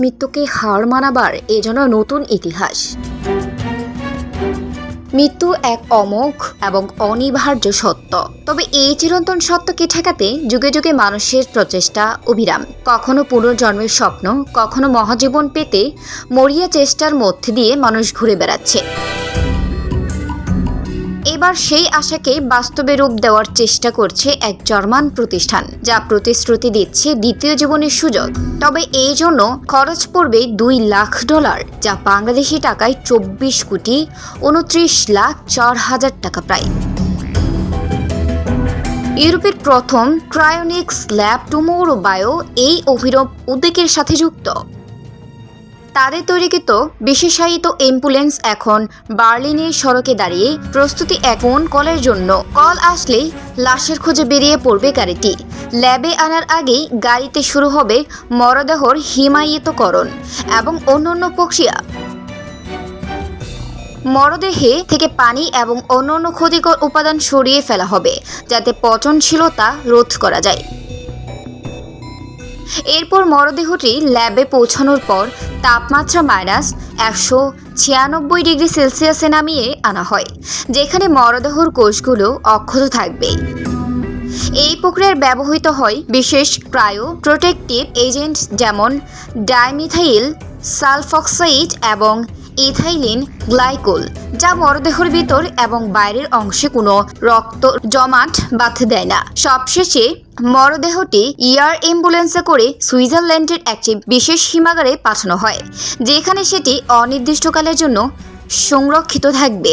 মৃত্যুকে হার মানাবার যেন নতুন ইতিহাস। মৃত্যু এক অমোঘ এবং অনিবার্য সত্য। তবে এই চিরন্তন সত্যকে ঠেকাতে যুগে যুগে মানুষের প্রচেষ্টা, অবিরাম। কখনো পুনর্জন্মের স্বপ্ন, কখনো মহাজীবন পেতে মরিয়া চেষ্টার মধ্যে দিয়ে মানুষ ঘুরে বেড়াচ্ছে। এবার সেই আশাকে বাস্তবে রূপ দেওয়ার চেষ্টা করছে এক জার্মান প্রতিষ্ঠান, যা প্রতিশ্রুতি দিচ্ছে দ্বিতীয় জীবনের সুযোগ। তবে এই জন্য খরচ পড়বে দুই লাখ ডলার, যা বাংলাদেশি টাকায় চব্বিশ কোটি উনত্রিশ লাখ চার হাজার টাকা প্রায়। ইউরোপের প্রথম ক্রায়োনিক্স ল্যাব টুমোরো বায়ো এই অভিনব উদ্যোগের সাথে যুক্ত। তাদের তৈরিকৃত বিশেষায়িত অ্যাম্বুলেন্স এখন বার্লিনের সড়কে দাঁড়িয়ে প্রস্তুতি এখন কলের জন্য। কল আসলেই লাশের খোঁজে বেরিয়ে পড়বে গাড়িটি। ল্যাবে আনার আগেই গাড়িতে শুরু হবে মরদেহর হিমায়িতকরণ এবং অন্যান্য প্রক্রিয়া। মরদেহে থেকে পানি এবং অন্যান্য ক্ষতিকর উপাদান সরিয়ে ফেলা হবে, যাতে পচনশীলতা রোধ করা যায়। এরপর মরদেহটি ল্যাবে পৌঁছানোর পর তাপমাত্রা মাইনাস একশো ছিয়ানব্বই ডিগ্রি সেলসিয়াসে নামিয়ে আনা হয়, যেখানে মরদেহর কোষগুলো অক্ষত থাকবে। এই প্রক্রিয়ার ব্যবহৃত হয় বিশেষ ক্রায়ো প্রোটেক্টিভ এজেন্ট যেমন ডাইমিথাইল, সালফক্সাইড এবং ইথাইলিন গ্লাইকোল, যা মরদেহর ভিতর এবং বাইরের অংশে কোনো রক্ত জমাট বাঁধতে দেয় না। সবশেষে, মরদেহটি ইয়ার অ্যাম্বুলেন্সে করে সুইজারল্যান্ডের একটি বিশেষ হিমাগারে পাঠানো হয়, যেখানে সেটি অনির্দিষ্টকালের জন্য সংরক্ষিত থাকবে।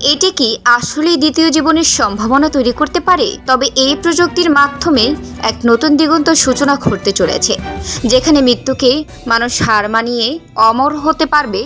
এটি কি আসলেই দ্বিতীয় জীবনের সম্ভাবনা তৈরি করতে পারে? তবে এই প্রযুক্তির মাধ্যমে এক নতুন দিগন্ত সূচনা ঘটতে চলেছে, যেখানে মৃত্যুকে মানুষ হার মানিয়ে অমর হতে পারবে